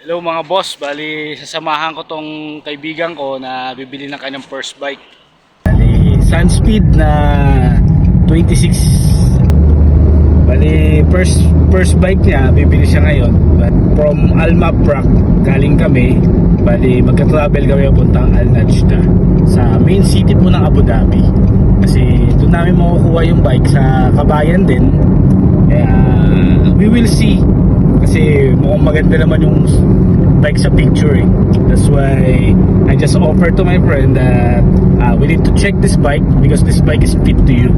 Hello mga boss, bali sasamahan ko tong kaibigan ko na bibili ng kanyang first bike. Bali Sunspeed na 26. Bali first first bike niya, bibili siya ngayon. But from Alma Prac, galing kami. Bali magka-travel kami papuntang Al Najda sa main city po ng Abu Dhabi. Kasi doon namin makukuha yung bike sa kabayan din. Kaya kasi mukhang maganda naman yung bike sa picture eh. That's why I just offered to my friend that uh, we need to check this bike because this bike is fit to you.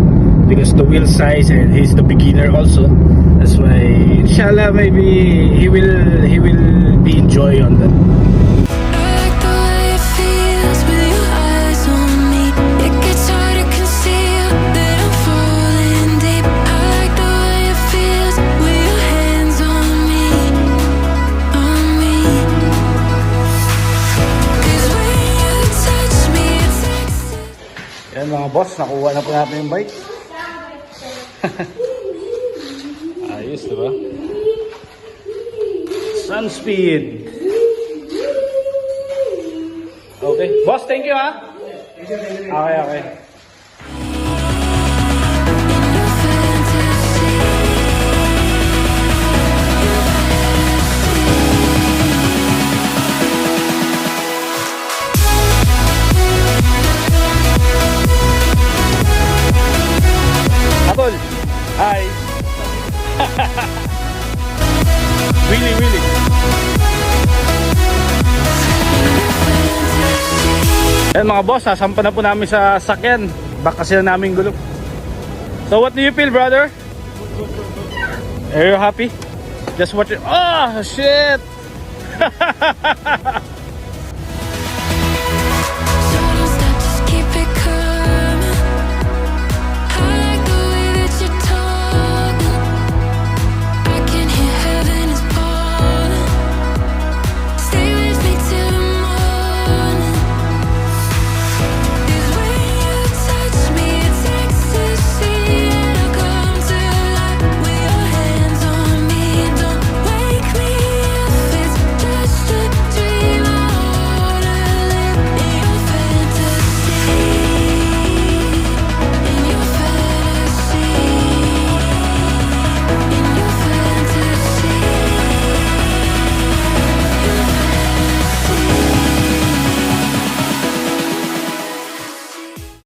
Because the wheel size and he's the beginner also. That's why inshallah maybe he will he will be enjoy on that like. Yan mga boss, nakuha na po natin yung bike. Ayos, diba? Sunspeed. Okay. Boss, thank you ha. Okay, okay. Willy, Willy. Ayan mga boss, sasampa na po namin sa sakyan. Baka sila namin gulo. So what do you feel, brother? Are you happy? Just watch it. Oh, shit!